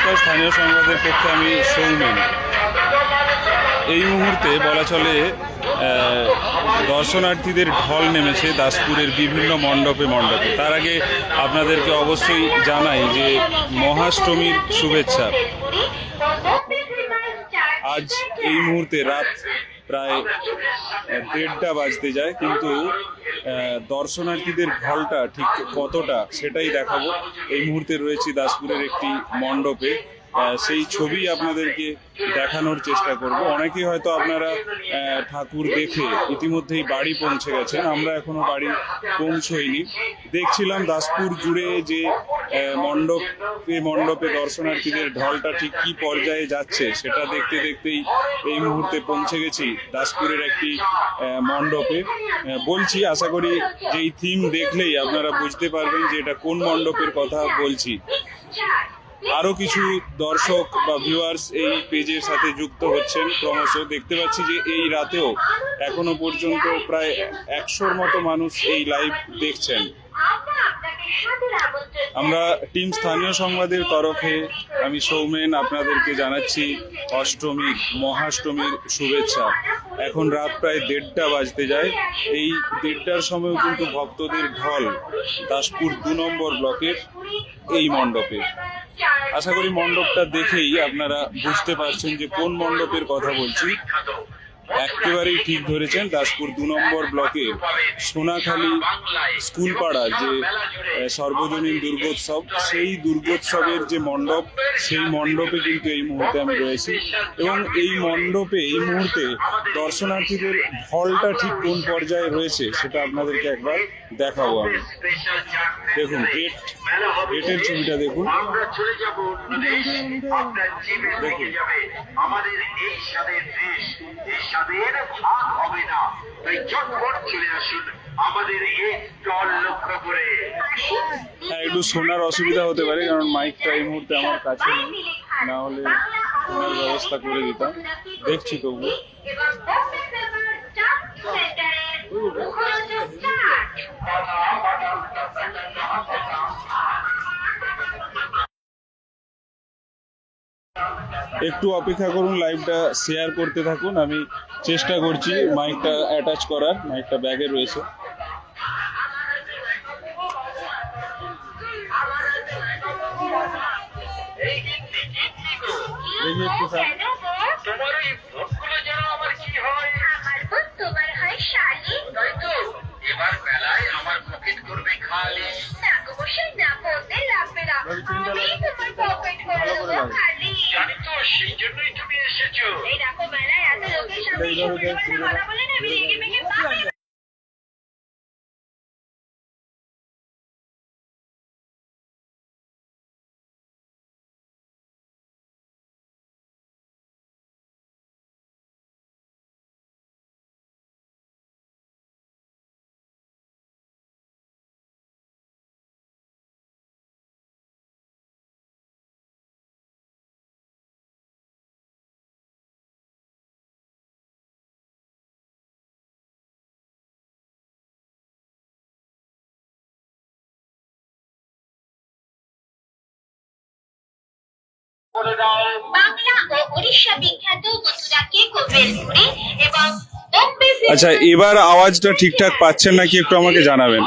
নমস্কার, স্থানীয় সংবাদের পক্ষে আমি সৌমেন। এই মুহূর্তে বলা চলে দর্শনার্থীদের ঢল নেমেছে দাসপুরের বিভিন্ন মণ্ডপে মণ্ডপে। তার আগে আপনাদেরকে অবশ্যই জানাই যে মহাষ্টমীর শুভেচ্ছা। আজ এই মুহূর্তে রাত প্রায় দেড়টা বাজতে যায়, কিন্তু দর্শনার্থীদের ঢলটা ঠিক কতটা সেটাই দেখাবো। এই মুহূর্তে রয়েছি দাসপুরের একটি মণ্ডপে। সেই ছবি আপনাদেরকে দেখানোর চেষ্টা করব। অনেকেই হয়তো আপনারা ঠাকুর দেখে ইতিমধ্যেই বাড়ি পৌঁছে গেছেন। আমরা এখনও বাড়ি পৌঁছইনি। দেখছিলাম দাসপুর জুড়ে যে মণ্ডপে মণ্ডপে দর্শনার্থীদের ঢলটা ঠিক কি পর্যায়ে যাচ্ছে সেটা দেখতে দেখতেই এই মুহূর্তে পৌঁছে গেছি দাসপুরের একটি মণ্ডপে। বলছি, আশা করি যেই থিম দেখলেই আপনারা বুঝতে পারবেন যে এটা কোন মণ্ডপের কথা বলছি। আরও কিছু দর্শক বা ভিউয়ার্স এই পেজের সাথে যুক্ত হচ্ছেন। ক্রমশ দেখতে পাচ্ছি যে এই রাতেও এখনও পর্যন্ত প্রায় একশোর মতো মানুষ এই লাইভ দেখছেন। আমরা টিম স্থানীয় সংবাদের তরফে আমি সৌমেন আপনাদেরকে জানাচ্ছি অষ্টমীর, মহাষ্টমীর শুভেচ্ছা। এখন রাত প্রায় দেড়টা বাজতে যায়। এই দেড়টার সময়ও কিন্তু ভক্তদের ঢল, দাসপুর দু নম্বর ব্লকের এই মণ্ডপে। আশা করি মণ্ডপটা দেখেই আপনারা বুঝতে পারছেন যে কোন মণ্ডপের কথা বলছি। একেবারেই ঠিক ধরেছেন, দাসপুর দু নম্বর ব্লকে সোনাখালী স্কুল পাড়ার যে সর্বজনীন দুর্গোৎসব, সেই দুর্গোৎসবের যে মণ্ডপ, সেই মণ্ডপে কিন্তু এই মুহূর্তে আমি রয়েছি এবং এই মণ্ডপে এই মুহূর্তে দর্শনার্থীদের ঢলটা ঠিক কোন পর্যায়ে রয়েছে সেটা আপনাদেরকে একবার দেখাবো আমি। দেখুন গেট ছবিটা দেখুন। আমরা চলে যাব দেশ আপনার যাবে। আমাদের এই স্বাদের দেশ এই স্বাদের ভাগ হবে না। তাই চটপট চলে আসুন আমাদের এই স্টল লক্ষ্য করে। হ্যাঁ একটু শোনার অসুবিধা হতে পারে কারণ মাইকটা এই মুহূর্তে আমার কাছে নেই। না হলে শোনার ব্যবস্থা করে দিতাম। দেখছি তবু। এবং বম্বে একটু অপেক্ষা করুন লাইভটা শেয়ার করতে থাকুন। আমি চেষ্টা করছি মাইকটা অ্যাটাচ করার মাইকটা ব্যাগে রয়েছে। আমার কি হয় আমার বোন তোমার হয় শালি তাই তো এবার বেলায় আমার পকেট করবে খালি না গো বসে না বলতে লাগবে না আমি তোমার পকেট করে দেবো সেই জন্যই তুমি এসেছ। এই দেখো মেলায় এত লোকের সামনে এসে কথা বলে না আমি রেগে বাংলা ও উড়িষ্যা বিখ্যাত মথুরাকে কোভেলপুরি এবং আচ্ছা এবার আওয়াজটা ঠিকঠাক পাচ্ছেন নাকি একটু আমাকে জানাবেন?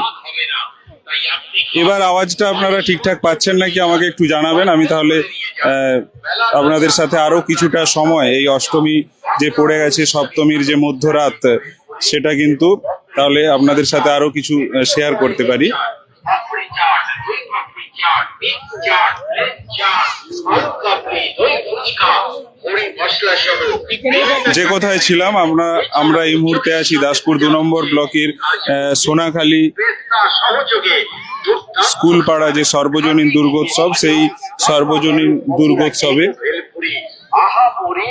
এবার আওয়াজটা আপনারা ঠিকঠাক পাচ্ছেন নাকি আমাকে একটু জানাবেন? আমি তাহলে আপনাদের সাথে আরও কিছুটা সময় এই অষ্টমী যে পড়ে গেছে সপ্তমীর যে মধ্যরাত সেটা কিন্তু তাহলে আপনাদের সাথে আরও কিছু শেয়ার করতে পারি পাপড়ি চাট দই পাপড়ি যে কথায় ছিলাম, আমরা আমরা এই মুহূর্তে আছি দাসপুর দু নম্বর ব্লকের সোনাখালী স্কুল পাড়া যে সর্বজনীন দুর্গোৎসব, সেই সর্বজনীন দুর্গোৎসবে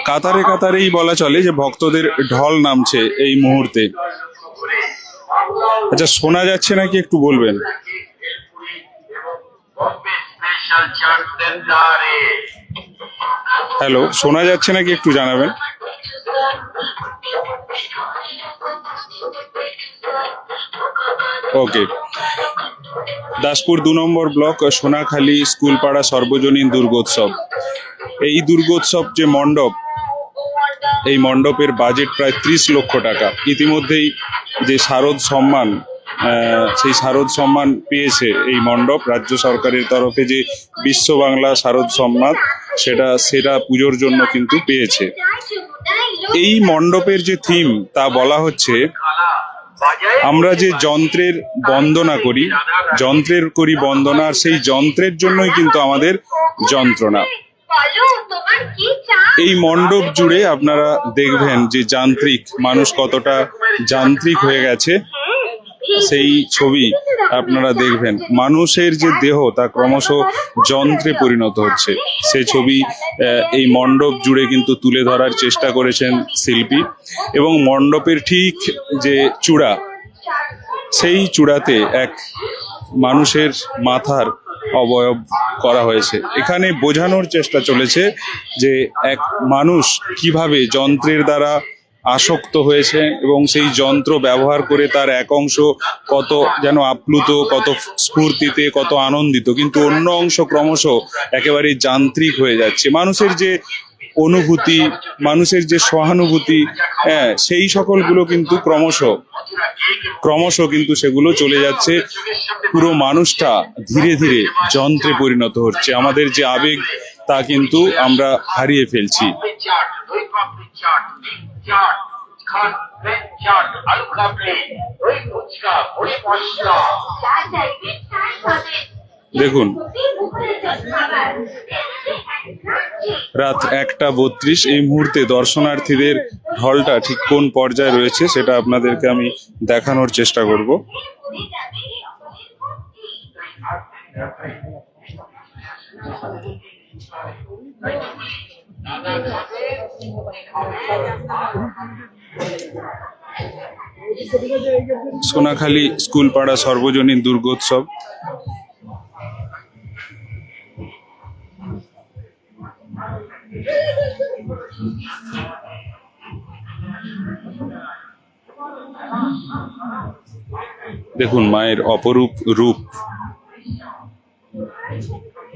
কাতারে কাতারেই বলা চলে যে ভক্তদের ঢল নামছে এই মুহূর্তে। আচ্ছা শোনা যাচ্ছে নাকি একটু বলবেন বম্বে স্পেশাল চাট সেন্টারে হ্যালো, শোনা যাচ্ছে নাকি একটু জানাবেন? ওকে। দাসপুর দু নম্বর ব্লক, সোনাখালী স্কুলপাড়া সর্বজনীন দুর্গোৎসব। এই দুর্গোৎসব যে মণ্ডপ, এই মণ্ডপের বাজেট প্রায় ত্রিশ লক্ষ টাকা। ইতিমধ্যেই যে শারদ সম্মান সেই শারদ সম্মান পেয়েছে এই মণ্ডপ রাজ্য সরকারের তরফে যে বিশ্ব বাংলা শারদ সম্মান, সেটা সেটা পুজোর জন্য কিন্তু পেয়েছে। এই মণ্ডপের যে থিম তা বলা হচ্ছে, আমরা যে যন্ত্রের বন্দনা করি, যন্ত্রের করি বন্দনা, আর সেই যন্ত্রের জন্যই কিন্তু আমাদের যন্ত্রণা। এই মণ্ডপ জুড়ে আপনারা দেখবেন যে যান্ত্রিক, মানুষ কতটা যান্ত্রিক হয়ে গেছে। সেই ছবি আপনারা দেখবেন। মানুষের যে দেহ, তা ক্রমশ যন্ত্রে পরিণত হচ্ছে। সেই ছবি এই মণ্ডপ জুড়ে কিন্তু তুলে ধরার চেষ্টা করেছেন শিল্পী। এবং মণ্ডপের ঠিক যে চূড়া, সেই চূড়াতে এক মানুষের মাথার অবয়ব করা হয়েছে। এখানে বোঝানোর চেষ্টা চলেছে যে এক মানুষ কীভাবে যন্ত্রের দ্বারা আসক্ত হয়েছে এবং সেই যন্ত্র ব্যবহার করে তার এক অংশ কত যেন আপ্লুত, কত স্ফূর্তিতে, কত আনন্দিত। কিন্তু অন্য অংশ ক্রমশ একেবারে যান্ত্রিক হয়ে যাচ্ছে। মানুষের যে অনুভূতি, মানুষের যে সহানুভূতি হ্যাঁ সেই সকলগুলো কিন্তু ক্রমশ ক্রমশ কিন্তু সেগুলো চলে যাচ্ছে। পুরো মানুষটা ধীরে ধীরে যন্ত্রে পরিণত হচ্ছে। আমাদের যে আবেগ, তা কিন্তু আমরা হারিয়ে ফেলছি। চাট প্লেন চাট, আলু দই ফুচকা মুড়ি মশলা। দেখুন, রাত একটা বত্রিশ, এই মুহূর্তে দর্শনার্থীদের ঢলটা ঠিক কোন পর্যায়ে রয়েছে সেটা আপনাদেরকে আমি দেখানোর চেষ্টা করব। সোনাখালী স্কুলপাড়া সর্বজনীন দুর্গোৎসব। দেখুন মায়ের অপরূপ রূপ।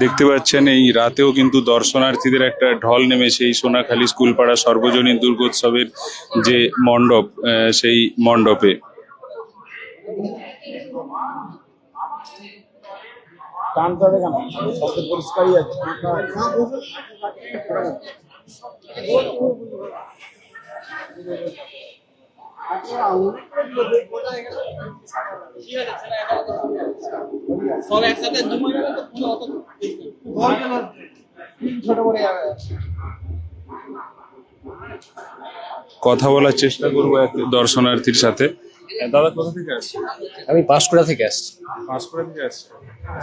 দেখতে পাচ্ছেন, এই রাতেও কিন্তু দর্শনার্থীদের একটা ঢল নেমেছে এই সোনাখালী স্কুলপাড়া সর্বজনীন দুর্গোৎসবের যে মণ্ডপ সেই মণ্ডপে। পরিষ্কারই আছে। সব একসাথে ছোট করে যাবে কথা বলার চেষ্টা করব এক দর্শনার্থীর সাথে। দাদা কোথা থেকে আসছে আমি পাঁশকুড়া থেকে আসছি। পাঁশকুড়া থেকে আসছি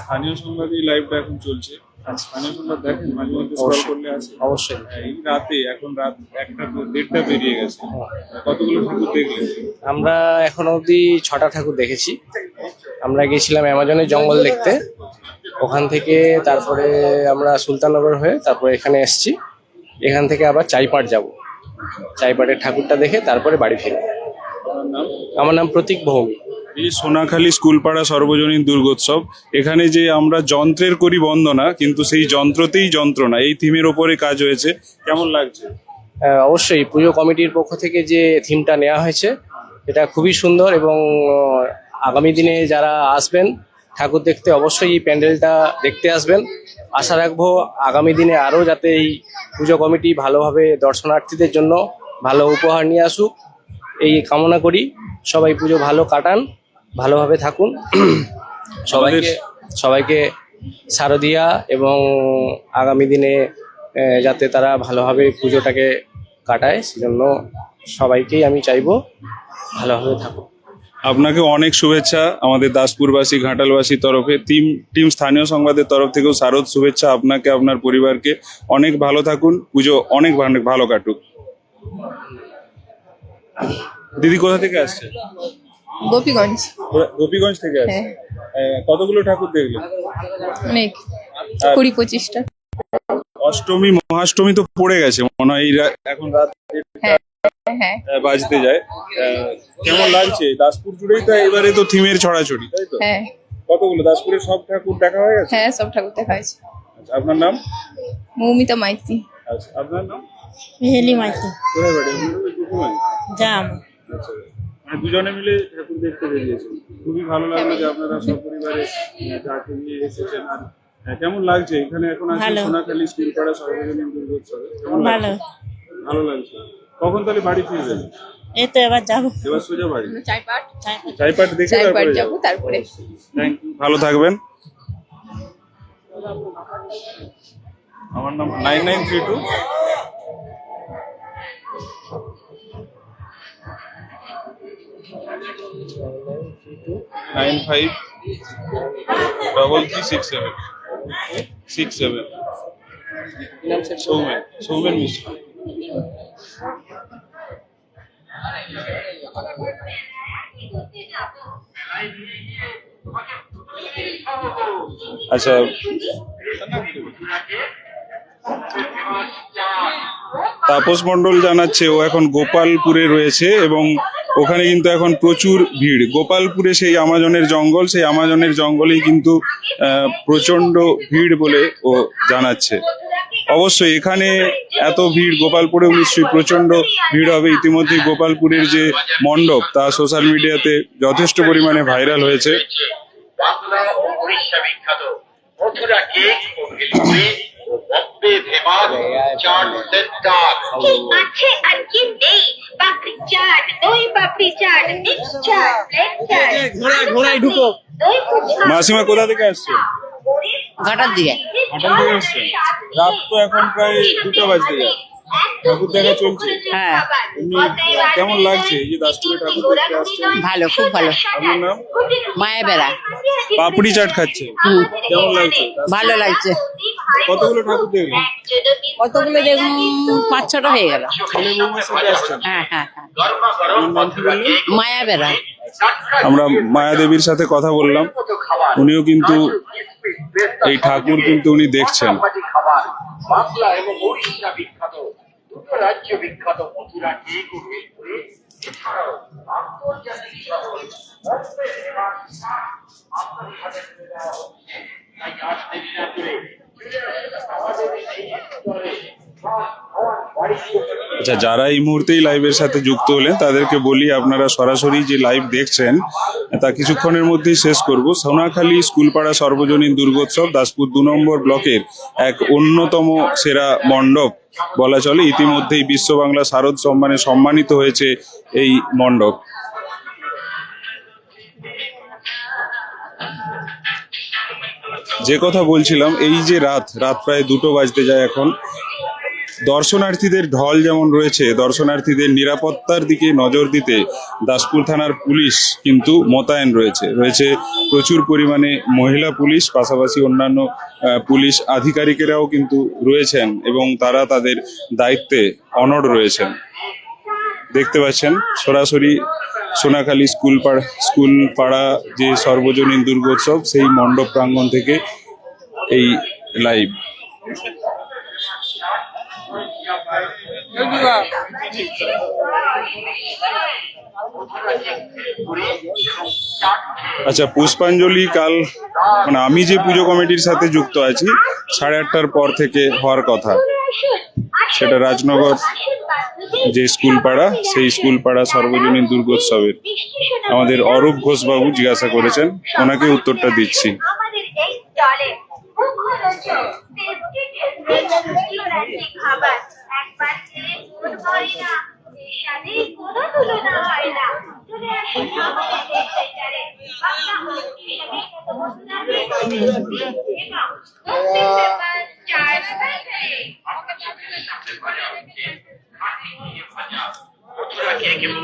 স্থানীয় সংবাদ এই লাইভটা এখন চলছে। স্থানীয় দেখেন মাঝে মধ্যে স্ক্রল করলে আছে। অবশ্যই। এই রাতে এখন রাত একটা দেড়টা পেরিয়ে গেছে। কতগুলো ঠাকুর দেখলেন? আমরা এখন অবধি ছটা ঠাকুর দেখেছি। আমরা গেছিলাম অ্যামাজনে জঙ্গল দেখতে। ওখান থেকে তারপরে আমরা সুলতাননগর হয়ে তারপরে এখানে এসেছি। এখান থেকে আবার চাইপাট যাব। চাইপাটের ঠাকুরটা দেখে তারপরে বাড়ি ফিরব। আমার নাম প্রতীক ভৌমি এই সোনাখালী স্কুলপাড়া সর্বজনীন দুর্গোৎসব। এখানে যে আমরা যন্ত্রের করি বন্দনা, কিন্তু সেই যন্ত্রতেই যন্ত্রণা। এই থিমের ওপরে কাজ হয়েছে। কেমন লাগছে? অবশ্যই পুজো কমিটির পক্ষ থেকে যে থিমটা নেওয়া হয়েছে, এটা খুবই সুন্দর এবং আগামী দিনে যারা আসবেন, ঠাকুর দেখতে অবশ্যই এই প্যান্ডেলটা দেখতে আসবেন। আশা রাখব আগামী দিনে আরও যাতে এই পুজো কমিটি ভালোভাবে দর্শনার্থীদের জন্য ভালো উপহার নিয়ে আসুক। এই কামনা করি। সবাই পুজো ভালো কাটান। ভালোভাবে থাকুন। সবাইকে সবাইকে শারদিয়া এবং আগামী দিনে যাতে তারা ভালোভাবে পুজোটাকে কাটায় সেজন্য সবাইকেই আমি চাইব ভালোভাবে থাকুক। আপনাকে অনেক শুভেচ্ছা আমাদের দাসপুরবাসী ঘাটালবাসীর তরফে। টিম টিম স্থানীয় সংবাদের তরফ থেকেও শারদ শুভেচ্ছা আপনাকে আপনার পরিবারকে। অনেক ভালো থাকুন পুজো অনেক অনেক ভালো কাটুক। দিদি কোথা থেকে আসছে গোপীগঞ্জ। গোপীগঞ্জ থেকে আসছে হ্যাঁ। আহ, কতগুলো ঠাকুর দেখলেন অনেক। কুড়ি পঁচিশটা। অষ্টমী মহাষ্টমী তো পড়ে গেছে মনে হয় এখন রাত হ্যাঁ হ্যাঁ। বাজতে যায়। আহ, কেমন লাগছে? দাসপুর জুড়েই তো এবারে তো থিমের ছড়াছড়ি তাই তো? হ্যাঁ। কতগুলো? দাসপুরের সব ঠাকুর দেখা হয়ে গেছে? হ্যাঁ সব ঠাকুর দেখা হয়েছে। আচ্ছা, আপনার নাম? মৌমিতা মাইতি। আচ্ছা আপনার নাম? মেহেলি মাইতি। কোথায় বাড়ি? জাম। আচ্ছা। মানে দুজনে মিলে ঠাকুর দেখতে বেরিয়েছি। খুবই ভালো লাগল যে আপনারা সপরিবারে ঠাকুর নিয়ে এসেছেন। আর কেমন লাগছে? এখানে এখন আছে। সোনাখালী স্কুলপাড়া সর্বজনীন দুর্গোৎসবে। কেমন ভালো। লাগছে? ভালো লাগছে। কখন তাহলে বাড়ি ফিরবেন? এই তো এবার যাব। এবার সোজা বাড়ি? চাইপাট দেখে তারপরে যাব। যাব তারপরে। থ্যাংক ইউ ভালো থাকবেন। আমার নাম nine nine three two. Nine five double three six seven. Six seven. Soumen. Soumen Mishra. আচ্ছা তাপস মণ্ডল জানাচ্ছে, ও এখন গোপালপুরে রয়েছে এবং ওখানে কিন্তু এখন প্রচুর ভিড়। গোপালপুরে সেই আমাজনের জঙ্গল সেই আমাজনের জঙ্গলেই কিন্তু আহ, প্রচণ্ড ভিড় বলে ও জানাচ্ছে। অবশ্যই এখানে এত ভিড় গোপালপুরেও নিশ্চয়ই প্রচণ্ড ভিড় হবে। ইতিমধ্যেই গোপালপুরের যে মণ্ডপ তা সোশ্যাল মিডিয়াতে যথেষ্ট পরিমাণে ভাইরাল হয়েছে। বাংলা ও উড়িষ্যা বিখ্যাত মথুরা কেক ও ভেলপুরি বম্বে ফেমাস চাট সেন্টার কি আছে আর কি নেই পাপড়ি চাট দই পাপড়ি চাট মিক্স চাট। প্লেন চাট ঘোড়ায় ঘোড়ায় ঢুকো। দই ফুচকা মাসিমা কোথা থেকে আসছে? ঘাটার দিকে। ঘাটাল থেকে আসছে। রাত তো এখন প্রায় দুটো বাজতে যায় ঠাকুর দেখা চলছে। হ্যাঁ। কেমন লাগছে এই যে দাসপুরে ঠাকুর দেখতে আসছেন ভালো খুব ভালো। আপনার নাম? মায়া বেড়া। পাপড়ি চাট খাচ্ছে। কেমন লাগছে? ভালো লাগছে। কতগুলো ঠাকুর দেখলেন? কতগুলো দেখুন? পাঁচ ছটা হয়ে গেল। ছেলে বৌমার সাথে আসছেন। হ্যাঁ হ্যাঁ হ্যাঁ। মায়া বেড়া। আমরা মায়াদেবীর সাথে কথা বললাম। উনিও কিন্তু এই ঠাকুর কিন্তু উনি দেখছেন। আন্তর্জাতিক সকল আপনাদের হাতে তাই আর দেরি না করে চলে আসুন আমাদের এই স্তরে বাড়ি আচ্ছা যারা এই মুহূর্তেই লাইভের সাথে যুক্ত হলেন, তাদেরকে বলি আপনারা সরাসরি যে লাইভ দেখছেন, তা কিছুক্ষণের মধ্যেই শেষ করব। সোনাখালী স্কুলপাড়া সর্বজনীন দুর্গোৎসব দাসপুর দু নম্বর ব্লকের এক অন্যতম সেরা মণ্ডপ। বলা চলে, ইতিমধ্যেই বিশ্ব বাংলা শারদ সম্মানে সম্মানিত হয়েছে এই মণ্ডপ। যে কথা বলছিলাম, এই যে রাত রাত প্রায় দুটো বাজতে যায় এখন। দর্শনার্থীদের ঢল যেমন রয়েছে, দর্শনার্থীদের নিরাপত্তার দিকে নজর দিতে দাসপুর থানার পুলিশ কিন্তু মোতায়েন রয়েছে। রয়েছে প্রচুর পরিমাণে মহিলা পুলিশ, পাশাপাশি অন্যান্য পুলিশ আধিকারিকেরাও কিন্তু রয়েছেন এবং তারা তাদের দায়িত্বে অনড় রয়েছেন। দেখতে পাচ্ছেন, সরাসরি সোনাখালী স্কুল পাড়া স্কুল পাড়া যে সর্বজনীন দুর্গোৎসব, সেই মণ্ডপ প্রাঙ্গণ থেকে এই লাইভ। আচ্ছা পুষ্পাঞ্জলি কাল মানে আমি যে পুজো কমিটির সাথে যুক্ত আছি, সাড়ে আটটার পর থেকে হওয়ার কথা। সেটা রাজনগর যে স্কুল পাড়া সেই স্কুল পাড়া সর্বজনীন দুর্গোৎসবের। আমাদের অরূপ ঘোষবাবু জিজ্ঞাসা করেছেন, ওনাকে উত্তরটা দিচ্ছি। খাবার একবার খেলে মন ভরে না এর সাথে কোনো তুলনা হয় না চলে আসুন আমাদের সেন্টারে বাংলা বিখ্যাত মথুরা কেক এবং সেপ্টেম্বর চার তারিখে মথুরা কেক এবং